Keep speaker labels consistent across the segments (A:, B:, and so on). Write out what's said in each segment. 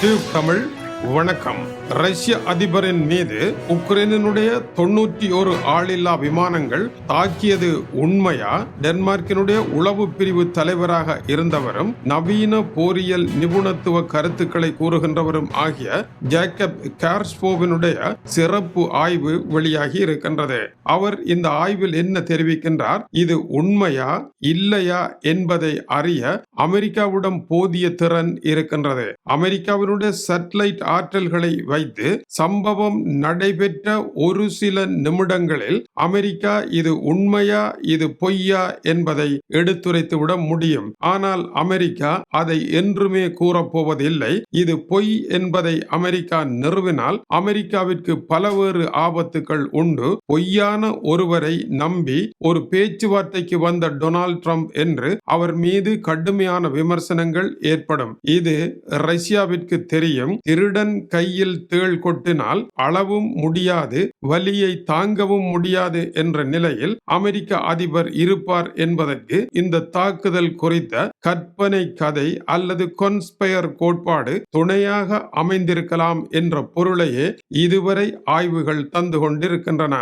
A: Tube Tamil வணக்கம். ரஷ்ய அதிபரின் மீது உக்ரைனுடைய தொண்ணூற்றி ஒரு ஆளில்லா விமானங்கள் தாக்கியது உண்மையா? டென்மார்க்கினுடைய உளவு பிரிவு தலைவராக இருந்தவரும் நவீன போரியல் நிபுணத்துவ கருத்துக்களை கூறுகின்றவரும் ஆகிய ஜேக்கப் கேர்ஸ்போவினுடைய சிறப்பு ஆய்வு வெளியாகி இருக்கின்றது. அவர் இந்த ஆய்வில் என்ன தெரிவிக்கின்றார்? இது உண்மையா இல்லையா என்பதை அறிய அமெரிக்காவிடம் போதிய திறன் இருக்கின்றது. அமெரிக்காவினுடைய சேட்டலைட் ஆற்றல்களை வைத்து சம்பவம் நடைபெற்ற ஒரு சில நிமிடங்களில் அமெரிக்கா இது உண்மையா இது பொய்யா என்பதை எடுத்துரைத்துவிட முடியும். ஆனால் அமெரிக்கா அதை என்றுமே கூறப்போவதில்லை. இது பொய் என்பதை அமெரிக்கா நிறுவினால் அமெரிக்காவிற்கு பலவேறு ஆபத்துக்கள் உண்டு. பொய்யான ஒருவரை நம்பி ஒரு பேச்சுவார்த்தைக்கு வந்த டொனால்ட் ட்ரம்ப் என்று அவர் மீது கடுமையான விமர்சனங்கள் ஏற்படும். இது ரஷ்யாவிற்கு தெரியும். திருடன் கையில் தேள் கொட்டினால் அளவும் முடியாது வலியை தாங்கவும் முடியாது என்ற நிலையில் அமெரிக்க அதிபர் இருப்பார் என்பதற்கு இந்த தாக்குதல் குறித்த கற்பனை கதை அல்லது கொன்ஸ்பயர் கோட்பாடு துணையாக அமைந்திருக்கலாம் என்ற பொருளையே இதுவரை ஆய்வுகள் தந்து கொண்டிருக்கின்றன.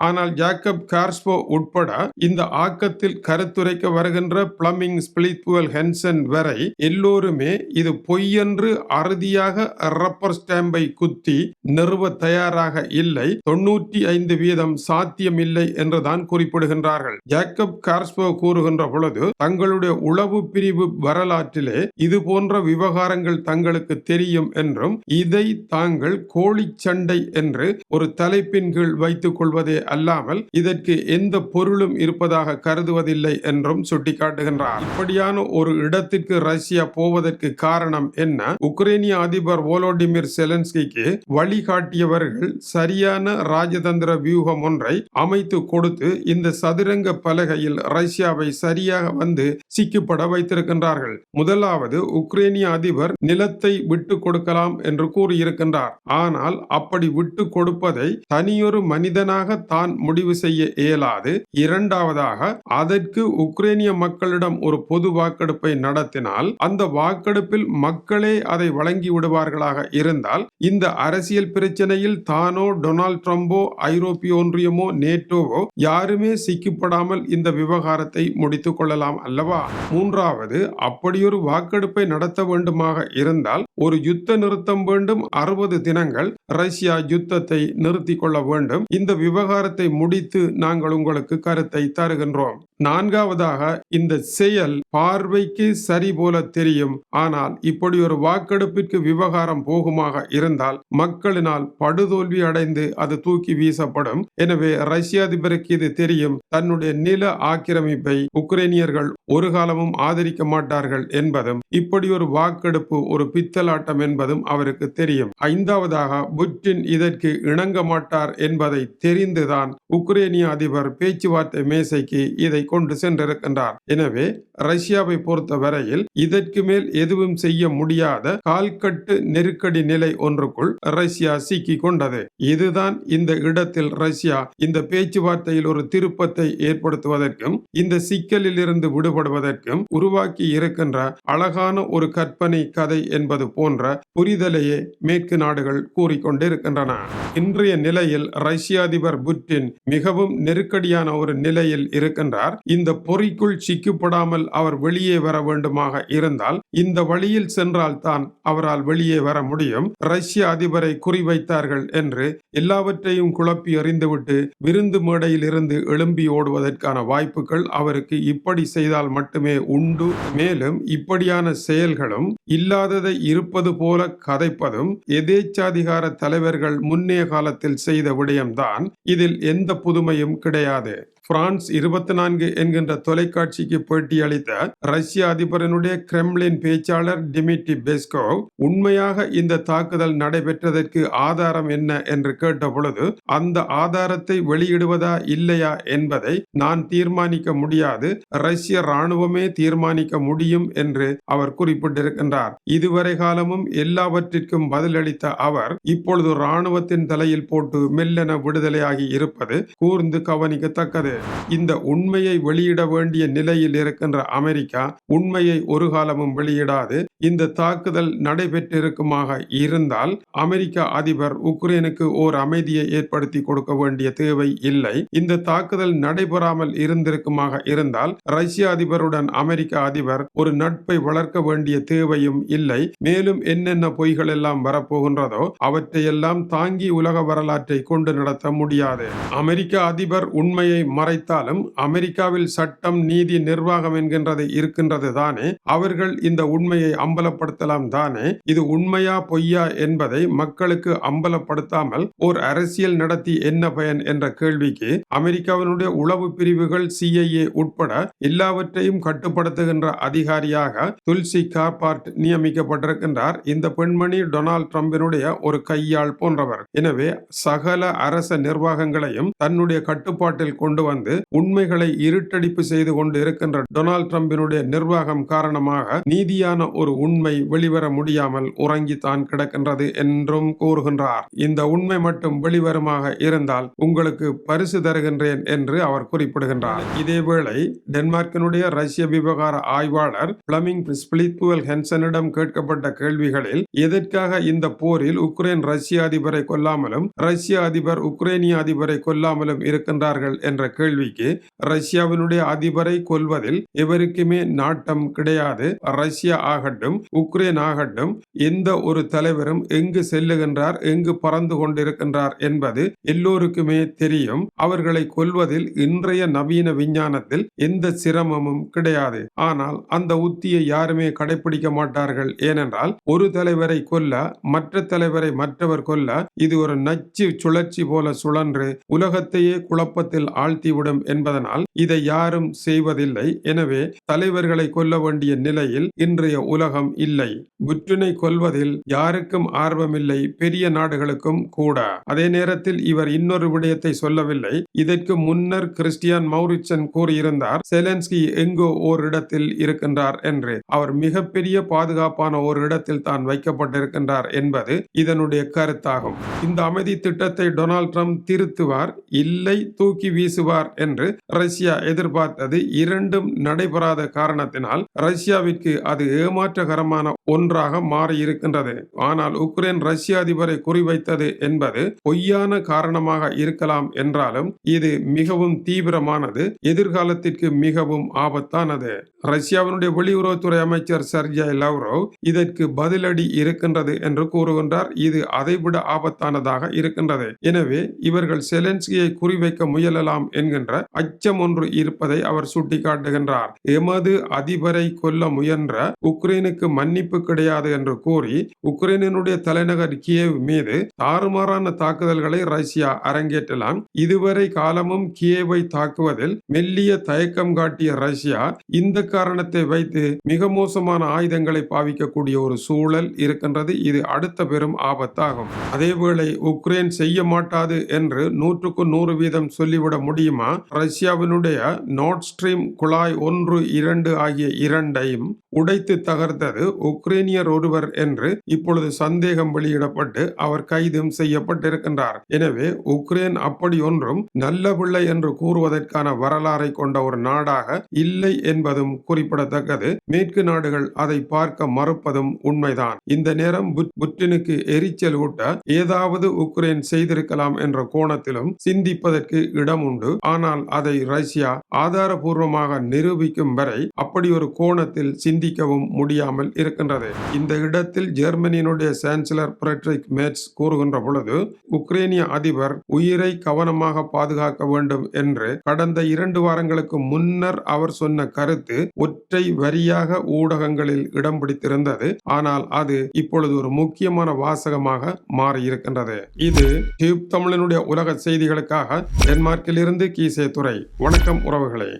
A: ஆனால் ஜாக்கப் கார்ஸ்போ உட்பட இந்த ஆக்கத்தில் கருத்துரைக்க வருகின்ற பிளமிங் ஸ்பிளித்வெல் ஹென்சன் வரை எல்லோருமே இது பொய்யென்று அறுதியாக ரப்பர் ஸ்டாம்பை குத்தி நிறுவ தயாராக இல்லை. தொண்ணூற்றி ஐந்து வீதம் சாத்தியமில்லை என்றுதான் குறிப்பிடுகின்றார்கள். ஜாக்கப் கார்ஸ்போ கூறுகின்ற பொழுது தங்களுடைய உளவு பிரிவு வரலாற்றிலே இது போன்ற விவகாரங்கள் தங்களுக்கு தெரியும் என்றும் இதை தாங்கள் கோழிச்சண்டை என்று ஒரு தலைப்பின் கீழ் வைத்துக் கொள்வதே அல்லாமல் இதற்கு எந்த பொருளும் இருப்பதாக கருதுவதில்லை என்றும் சுட்டிக்காட்டுகின்றார். இப்படியான ஒரு இடத்திற்கு ரஷ்யா போவதற்கு காரணம் என்ன? உக்ரைனிய அதிபர் வோலோடிமிர் செலன்ஸ்கிக்கு வழிகாட்டியவர்கள் சரியான ராஜதந்திர வியூகம் ஒன்றை அமைத்து கொடுத்து இந்த சதுரங்க பலகையில் ரஷ்யாவை சரியாக வந்து சிக்கப்பட வைத்திருக்கின்றார்கள். முதலாவது உக்ரைனிய அதிபர் நிலத்தை விட்டு கொடுக்கலாம் என்று கூறியிருக்கின்றார். ஆனால் அப்படி விட்டு கொடுப்பதை தனியொரு மனிதனாக தான் முடிவு செய்ய இயலாது. இரண்டாவதாக அதற்கு உக்ரைனிய மக்களிடம் ஒரு பொது வாக்கெடுப்பை நடத்தினால் அந்த வாக்கெடுப்பில் மக்களே அதை வழங்கி விடுவார்களாக இருந்தால் இந்த அரசியல் பிரச்சனையில் தானோ டொனால்ட் ட்ரம்போ ஐரோப்பிய ஒன்றியமோ நேட்டோவோ யாருமே சிக்கப்படாமல் இந்த விவகாரத்தை முடித்துக் கொள்ளலாம் அல்லவா? மூன்றாவது அப்படியொரு வாக்கெடுப்பை நடத்த வேண்டுமாக இருந்தால் ஒரு யுத்த நிறுத்தம் வேண்டும். அறுபது தினங்கள் ரஷ்யா யுத்தத்தை நிறுத்திக் கொள்ள வேண்டும். இந்த விவகாரத்தை முடித்து நாங்கள் உங்களுக்கு கருத்தை தருகின்றோம். நான்காவதாக இந்த செயல் பார்வைக்கு சரி போல தெரியும். ஆனால் இப்படி ஒரு வாக்கெடுப்பிற்கு விவகாரம் போகுமாக இருந்தால் மக்களினால் படுதோல்வி அடைந்து அது தூக்கி வீசப்படும். எனவே ரஷ்ய அதிபருக்கு இது தெரியும். தன்னுடைய நில ஆக்கிரமிப்பை உக்ரைனியர்கள் ஒரு காலமும் ஆதரிக்க மாட்டார்கள் என்பதும் இப்படி ஒரு வாக்கெடுப்பு ஒரு பித்தலாட்டம் என்பதும் அவருக்கு தெரியும். ஐந்தாவதாக புட்டின் இதற்கு இணங்க மாட்டார் என்பதை தெரிந்துதான் உக்ரேனிய அதிபர் பேச்சுவார்த்தை மேசைக்கு இதை கொண்டு சென்றிருக்கின்றார். எனவே ரஷ்யாவை பொறுத்த வரையில் இதற்கு மேல் எதுவும் செய்ய முடியாத கால்கட்டு நெருக்கடி நிலை ஒன்றுக்குள் ரஷ்யா சிக்கி கொண்டது. இதுதான் இந்த இடத்தில் ரஷ்யா இந்த பேச்சுவார்த்தையில் ஒரு திருப்பத்தை ஏற்படுத்துவதற்கும் இந்த சிக்கலில் இருந்து விடுபடுவதற்கும் உருவாக்கி இருக்கின்ற அழகான ஒரு கற்பனை கதை என்பது போன்ற புரிதலையே மேற்கு நாடுகள் கூறிக்கொண்டிருக்கின்றன. இன்றைய நிலையில் ரஷ்ய அதிபர் புட்டின் மிகவும் நெருக்கடியான ஒரு நிலையில் இருக்கின்றார். இந்த பொறிக்குள் சிக்கப்படாமல் அவர் வெளியே வர வேண்டுமாக இருந்தால் இந்த வழியில் சென்றால் தான் அவரால் வெளியே வர முடியும். ரஷ்ய அதிபரை குறிவைத்தார்கள் என்று எல்லாவற்றையும் குழப்பி அறிந்துவிட்டு விருந்து மேடையில் இருந்து எழும்பி ஓடுவதற்கான வாய்ப்புகள் அவருக்கு இப்படி செய்தால் மட்டுமே உண்டு. மேலும் இப்படியான செயல்களும் இல்லாததை இருப்பது போல கதைப்பதும் எதேச்சாதிகார தலைவர்கள் முன்னைய காலத்தில் செய்த விடயம்தான். இதில் எந்த புதுமையும் கிடையாது. பிரான்ஸ் இருபத்தி நான்கு என்கின்ற தொலைக்காட்சிக்கு பேட்டியளித்த ரஷ்ய அதிபரனுடைய கிரெம்லின் பேச்சாளர் டிமிட்ரி பெஸ்கோவ் உண்மையாக இந்த தாக்குதல் நடைபெற்றதற்கு ஆதாரம் என்ன என்று கேட்ட பொழுது அந்த ஆதாரத்தை வெளியிடுவதா இல்லையா என்பதை நான் தீர்மானிக்க முடியாது ரஷ்ய ராணுவமே தீர்மானிக்க முடியும் என்று அவர் குறிப்பிட்டிருக்கின்றார். இதுவரை காலமும் எல்லாவற்றிற்கும் பதிலளித்த அவர் இப்பொழுது ராணுவத்தின் தலையில் போட்டு மெல்லென விடுதலையாகி இருப்பது கூர்ந்து கவனிக்கத்தக்கது. இந்த உண்மையை வெளியிட வேண்டிய நிலையில் இருக்கின்ற அமெரிக்கா உண்மையை ஒரு காலமும் வெளியிடாது. இந்த தாக்குதல் நடைபெற்றிருக்குமாக இருந்தால் அமெரிக்க அதிபர் உக்ரைனுக்கு ஓர் அமைதியை ஏற்படுத்தி கொடுக்க வேண்டிய தேவை இல்லை. இந்த தாக்குதல் நடைபெறாமல் இருந்திருக்குமாக இருந்தால் ரஷ்ய அதிபருடன் அமெரிக்க அதிபர் ஒரு நட்பை வளர்க்க வேண்டிய தேவையும் இல்லை. மேலும் என்னென்ன பொய்கள் எல்லாம் வரப்போகின்றதோ அவற்றையெல்லாம் தாங்கி உலக வரலாற்றை கொண்டு நடத்த முடியாது. அமெரிக்க அதிபர் உண்மையை மறைத்தாலும் அமெரிக்காவில் சட்டம் நீதி நிர்வாகம் என்கின்றது இருக்கின்றது தானே அவர்கள் இந்த உண்மையை அம்பலப்படுத்தலாம் தானே? இது உண்மையா பொய்யா என்பதை மக்களுக்கு அம்பலப்படுத்தாமல் ஓர் அரசியல் நடத்தி என்ன பயன் என்ற கேள்விக்கு அமெரிக்காவினுடைய உளவு பிரிவுகள் சிஐஏ உட்பட எல்லாவற்றையும் கட்டுப்படுத்துகின்ற அதிகாரியாக துல்சி கார்பார்ட் நியமிக்கப்பட்டிருக்கின்றார். இந்த பெண்மணி டொனால்ட் ட்ரம்பினுடைய ஒரு கையாள் போன்றவர். எனவே சகல அரச நிர்வாகங்களையும் தன்னுடைய கட்டுப்பாட்டில் கொண்டு வந்து உண்மைகளை இருட்டடிப்பு செய்து கொண்டு இருக்கின்ற டொனால்ட் ட்ரம்பினுடைய நிர்வாகம் காரணமாக நீதியான ஒரு உண்மை வெளிவர முடியாமல் உறங்கித்தான் கிடக்கின்றது என்றும் கூறுகின்றார். இந்த உண்மை மட்டும் வெளிவருமாக இருந்தால் உங்களுக்கு பரிசு தருகின்றேன் என்று அவர் குறிப்பிடுகின்றார். இதேவேளை டென்மார்க்கினுடைய ரஷ்ய விவகார ஆய்வாளர் பிளமிங் ஸ்பிளித்வெல் ஹென்சனிடம் கேட்கப்பட்ட கேள்விகளில் எதற்காக இந்த போரில் உக்ரைன் ரஷ்ய அதிபரை கொல்லாமலும் ரஷ்ய அதிபர் உக்ரைனிய அதிபரை கொல்லாமலும் இருக்கின்றார்கள் என்ற கேள்விக்கு ரஷ்யாவினுடைய அதிபரை கொல்வதில் எவருக்குமே நாட்டம் கிடையாது. ரஷ்யா ஆகட்டும் உக்ரைன் ஆகட்டும் எந்த ஒரு தலைவரும் எங்கு செல்லுகின்றார் எங்கு பறந்து கொண்டிருக்கின்றார் என்பது எல்லோருக்குமே தெரியும். அவர்களை கொல்வதில் இன்றைய நவீன விஞ்ஞானத்தில் எந்த சிரமமும் கிடையாது. ஆனால் அந்த உத்தியை யாருமே கடைபிடிக்க மாட்டார்கள். ஏனென்றால் ஒரு தலைவரை கொல்ல மற்ற தலைவரை மற்றவர் கொல்ல இது ஒரு நச்சு சுழற்சி போல சுழன்று உலகத்தையே குழப்பத்தில் ஆழ்த்திவிடும் என்பதனால் இதை யாரும் செய்வதில்லை. எனவே தலைவர்களை கொல்ல வேண்டிய நிலையில் இன்றைய உலக உலகம் இல்லை. புற்றுனை கொல்வதில் யாருக்கும் ஆர்வமில்லை பெரிய நாடுகளுக்கும் கூட. அதே நேரத்தில் இவர் இன்னொரு விடயத்தை சொல்லவில்லை. இதற்கு முன்னர் கிறிஸ்டியான் மௌரிச்சன் கூறியிருந்தார் செலன்ஸ்கி எங்கோ ஓர் இடத்தில் இருக்கின்றார் என்று. அவர் மிகப்பெரிய பாதுகாப்பான ஒரு இடத்தில் தான் வைக்கப்பட்டிருக்கின்றார் என்பது இதனுடைய கருத்தாகும். இந்த அமைதி திட்டத்தை டொனால்ட் ட்ரம்ப் திருத்துவார் இல்லை தூக்கி வீசுவார் என்று ரஷ்யா எதிர்பார்த்தது இரண்டும் நடைபெறாத காரணத்தினால் ரஷ்யாவிற்கு அது ஏமாற்ற ஏமாற்றகரமான ஒன்றாக மாறி இருக்கின்றது ஆனால் உக்ரைன் ரஷ்ய அதிபரை குறிவைத்தது என்பது பொய்யான காரணமாக இருக்கலாம் என்றாலும் இது மிகவும் தீவிரமானது எதிர்காலத்திற்கு மிகவும் ஆபத்தானது. ரஷ்யாவினுடைய வெளியுறவுத்துறை அமைச்சர் சர்ஜய் லவ்ரோவ் இதற்கு பதிலடி இருக்கின்றது என்று கூறுகின்றார். இது அதைவிட ஆபத்தானதாக இருக்கின்றது. எனவே இவர்கள் செலன்ஸ்கியை குறிவைக்க முயலலாம் என்கின்ற அச்சம் ஒன்று இருப்பதை அவர் சுட்டிக்காட்டுகின்றார். எமது அதிபரை கொல்ல முயன்ற உக்ரைனுக்கு மன்னிப்பு கிடையாது என்று கூறி உக்ரைனினுடைய தலைநகர் கியேவ் மீது தாறுமாறான தாக்குதல்களை ரஷ்யா அரங்கேற்றலாம். இதுவரை காலமும் கியேவை தாக்குவதில் மெல்லிய தயக்கம் காட்டிய ரஷ்யா இந்த காரணத்தை வைத்து மிக மோசமான ஆயுதங்களை பாவிக்கக்கூடிய ஒரு சூழல் இருக்கின்றது. இது அடுத்த பெரும் ஆபத்தாகும். அதேவேளை உக்ரைன் செய்ய மாட்டாது என்று நூற்றுக்கு நூறு வீதம் சொல்லிவிட முடியுமா? ரஷ்யாவினுடைய நார்ட் ஸ்ட்ரீம் குழாய் ஒன்று இரண்டு ஆகிய இரண்டையும் உடைத்து தகர்த்தது உக்ரைனியர் ஒருவர் என்று இப்பொழுது சந்தேகம் வெளியிடப்பட்டு அவர் கைதும் செய்யப்பட்டிருக்கின்றார். எனவே உக்ரைன் அப்படி ஒன்றும் நல்ல பிள்ளை என்று கூறுவதற்கான வரலாறை கொண்ட ஒரு நாடாக இல்லை என்பதும் குறிப்பிடத்தக்கது. மேற்கு நாடுகள் அதை பார்க்க மறுப்பதும் உண்மைதான். இந்த நேரம் புட்டினுக்கு எரிச்சல் ஊட்ட ஏதாவது உக்ரைன் செய்திருக்கலாம் என்ற கோணத்திலும் சிந்திப்பதற்கு இடம் உண்டு. ஆனால் அதை ரஷ்யா ஆதாரபூர்வமாக நிரூபிக்கும் வரை அப்படி ஒரு கோணத்தில் சிந்திக்கவும் முடியாமல் இருக்கின்றது. இந்த இடத்தில் ஜெர்மனியினுடைய சான்சலர் பிரெட்ரிக் மேட்ஸ் கூறுகின்ற பொழுது உக்ரைனிய அதிபர் உயிரை கவனமாக பாதுகாக்க வேண்டும் என்று கடந்த இரண்டு வாரங்களுக்கு முன்னர் அவர் சொன்ன கருத்து ஒற்றை வரியாக ஊடகங்களில் இடம் பிடித்திருந்தது. ஆனால் அது இப்பொழுது ஒரு முக்கியமான வாசகமாக மாறி இருக்கின்றது இது டியூப் தமிழனுடைய உலக செய்திகளுக்காக டென்மார்க்கிலிருந்து கீசே துறை வணக்கம் உறவுகளே.